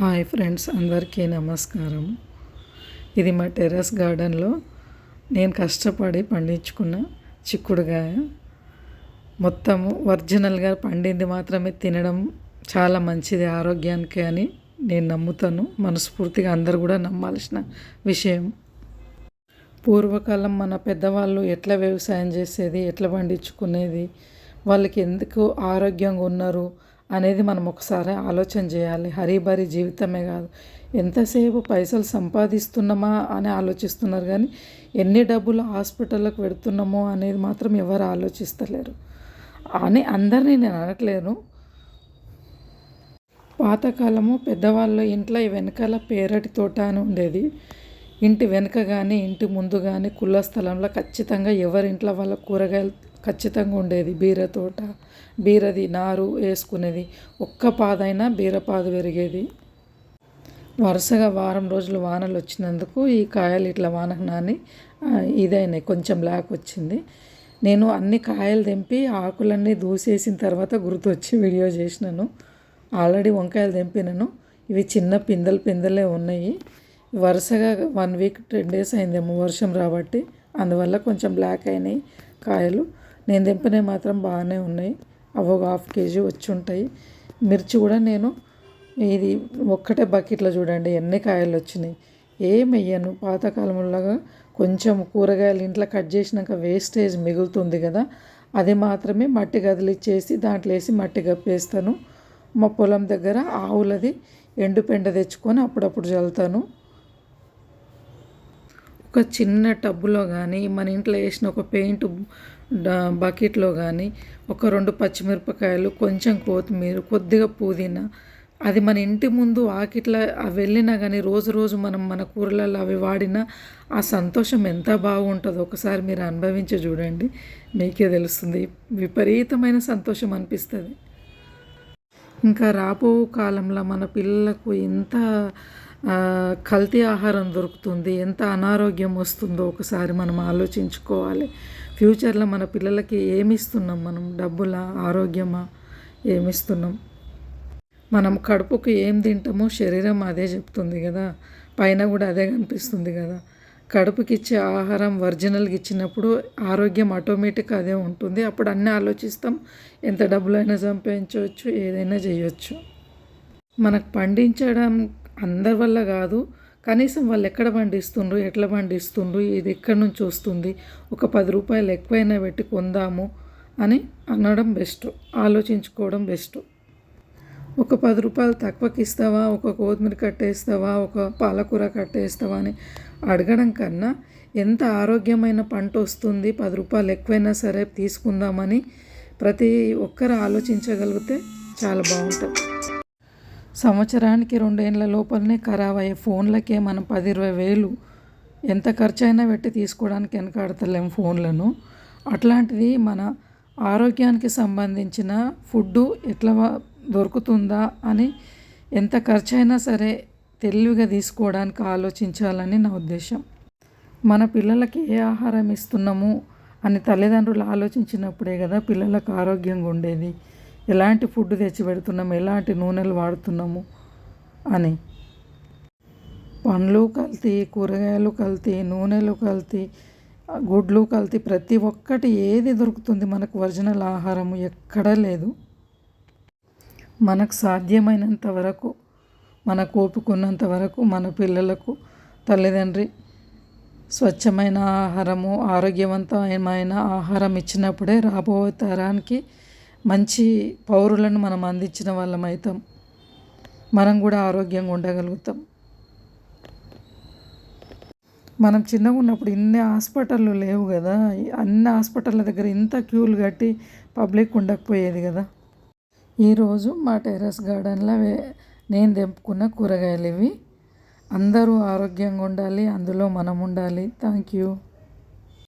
Hi friends అందరికీ నమస్కారం. ఇది మా టెర్రస్ గార్డెన్లో నేను కష్టపడి పండించుకున్న చిక్కుడుగాయ. మొత్తము ఒరిజినల్గా పండింది మాత్రమే తినడం చాలా మంచిది ఆరోగ్యానికి అని నేను నమ్ముతాను. మనస్ఫూర్తిగా అందరు కూడా నమ్మాల్సిన విషయం. పూర్వకాలం మన పెద్దవాళ్ళు ఎట్లా వ్యవసాయం చేసేది ఎట్లా పండించుకునేది వాళ్ళకి ఎందుకు ఆరోగ్యంగా ఉన్నారు అనేది మనం ఒకసారి ఆలోచన చేయాలి. హరీబరీ జీవితమే కాదు. ఎంతసేపు పైసలు సంపాదిస్తున్నామా అని ఆలోచిస్తున్నారు కానీ ఎన్ని డబ్బులు హాస్పిటల్కి పెడుతున్నామో అనేది మాత్రం ఎవరు ఆలోచిస్తలేరు. అని అందరినీ నేను అనట్లేను. పాతకాలము పెద్దవాళ్ళు ఇంట్లో వెనకాల పేరటి తోట అని ఉండేది. ఇంటి వెనుక కానీ ఇంటి ముందు కానీ కుళ్ళ స్థలంలో ఖచ్చితంగా ఎవరింట్లో వాళ్ళ కూరగాయలు ఖచ్చితంగా ఉండేది. బీర తోట బీరది నారు వేసుకునేది. ఒక్క పాదైనా బీరపాదు పెరిగేది. వరుసగా వారం రోజులు వానలు వచ్చినందుకు ఈ కాయలు ఇట్లా వానకు నాని ఇదైనాయి. కొంచెం బ్లాక్ వచ్చింది. నేను అన్ని కాయలు తెంపి ఆకులన్నీ దూసేసిన తర్వాత గుర్తొచ్చి వీడియో చేసినాను. ఆల్రెడీ వంకాయలు తెంపినాను. ఇవి చిన్న పిందెలు పిందెలే ఉన్నాయి. వరుసగా వన్ వీక్ టెన్ డేస్ అయిందేమో వర్షం రాబట్టి. అందువల్ల కొంచెం బ్లాక్ అయినాయి కాయలు. నేను దింపినవి మాత్రం బాగానే ఉన్నాయి. అవి ఒక హాఫ్ కేజీ వచ్చి ఉంటాయి. మిర్చి కూడా నేను ఇది ఒక్కటే బకెట్లో చూడండి ఎన్ని కాయలు వచ్చినాయి. ఏం వెయ్యను. పాతకాలంలాగా కొంచెం కూరగాయలు ఇంట్లో కట్ చేసినాక వేస్టేజ్ మిగులుతుంది కదా. అది మాత్రమే మట్టి గదిలిచ్చేసి దాంట్లో వేసి మట్టి గప్పేస్తాను మా పొలం దగ్గర ఆవులది ఎండుపెండ తెచ్చుకొని అప్పుడప్పుడు చల్లుతాను. ఒక చిన్న టబ్బులో కానీ మన ఇంట్లో వేసిన ఒక పెయింట్ బకెట్లో కానీ ఒక రెండు పచ్చిమిరపకాయలు కొంచెం కొత్తిమీర కొద్దిగా పుదీనా అది మన ఇంటి ముందు ఆకిట్లా వెళ్ళినా కానీ రోజు రోజు మనం మన కూరలలో అవి వాడినా ఆ సంతోషం ఎంత బాగుంటుందో ఒకసారి మీరు అనుభవించి చూడండి. మీకే తెలుస్తుంది. విపరీతమైన సంతోషం అనిపిస్తుంది. ఇంకా రాబో కాలంలో మన పిల్లలకు ఎంత కల్తీ ఆహారం దొరుకుతుంది. ఎంత అనారోగ్యం వస్తుందో ఒకసారి మనం ఆలోచించుకోవాలి. ఫ్యూచర్లో మన పిల్లలకి ఏమిస్తున్నాం మనం? డబ్బుల ఆరోగ్యమా? ఏమిస్తున్నాం? మనం కడుపుకు ఏం తింటామో శరీరం అదే చెప్తుంది కదా. పైన కూడా అదే కనిపిస్తుంది కదా. కడుపుకి ఇచ్చే ఆహారం ఒరిజినల్గా ఇచ్చినప్పుడు ఆరోగ్యం ఆటోమేటిక్ అదే ఉంటుంది. అప్పుడు అన్నీ ఆలోచిస్తాం. ఎంత డబ్బులైనా సంపాదించవచ్చు ఏదైనా చేయొచ్చు. మనకు పండించడం అందరి వల్ల కాదు. కనీసం వాళ్ళు ఎక్కడ పండిస్తుండ్రు ఎట్లా పండిస్తుండ్రు ఇది ఎక్కడి నుంచి వస్తుంది ఒక పది రూపాయలు ఎక్కువైనా పెట్టి కొందాము అని అనడం బెస్ట్ ఆలోచించుకోవడం బెస్ట్. ఒక పది రూపాయలు తక్కువకి ఇస్తావా ఒక కొత్తిమీర కట్టేస్తావా ఒక పాలకూర కట్టేస్తావా అని అడగడం కన్నా ఎంత ఆరోగ్యమైన పంట వస్తుంది పది రూపాయలు ఎక్కువైనా సరే తీసుకుందామని ప్రతి ఒక్కరు ఆలోచించగలిగితే చాలా బాగుంటుంది. సంవత్సరానికి రెండేండ్ల లోపలనే ఖరాబ్ అయ్యే ఫోన్లకే మనం పది ఇరవై వేలు ఎంత ఖర్చు అయినా పెట్టి తీసుకోవడానికి వెనకాడతలేం ఫోన్లను. అట్లాంటిది మన ఆరోగ్యానికి సంబంధించిన ఫుడ్డు ఎట్లా దొరుకుతుందా అని ఎంత ఖర్చు అయినా సరే తెలివిగా తీసుకోవడానికి ఆలోచించాలని నా ఉద్దేశం. మన పిల్లలకి ఏ ఆహారం ఇస్తున్నాము అని తల్లిదండ్రులు ఆలోచించినప్పుడే కదా పిల్లలకు ఆరోగ్యంగా ఉండేది. ఎలాంటి ఫుడ్ తెచ్చి పెడుతున్నాము ఎలాంటి నూనెలు వాడుతున్నాము? అని. పండ్లు కల్తీ కూరగాయలు కల్తీ నూనెలు కల్తీ గుడ్లు కల్తీ ప్రతి ఒక్కటి ఏది దొరుకుతుంది మనకు ఒరిజినల్ ఆహారం ఎక్కడా లేదు. మనకు సాధ్యమైనంత వరకు మన కోపుకున్నంత వరకు మన పిల్లలకు తల్లిదండ్రి స్వచ్ఛమైన ఆహారము ఆరోగ్యవంతమైన ఆహారం ఇచ్చినప్పుడే రాబోయే తరానికి మంచి పౌరులను మనం అందించిన వాళ్ళం అవుతాం. మనం కూడా ఆరోగ్యంగా ఉండగలుగుతాం. మనం చిన్నగా ఉన్నప్పుడు ఇన్ని హాస్పిటళ్ళు లేవు కదా. అన్ని హాస్పిటళ్ళ దగ్గర ఇంత క్యూలు కట్టి పబ్లిక్ ఉండకపోయేది కదా. ఈరోజు మా టెర్రస్ గార్డెన్లో నేను తెంపుకున్న కూరగాయలు ఇవి. అందరూ ఆరోగ్యంగా ఉండాలి అందులో మనం ఉండాలి. Thank you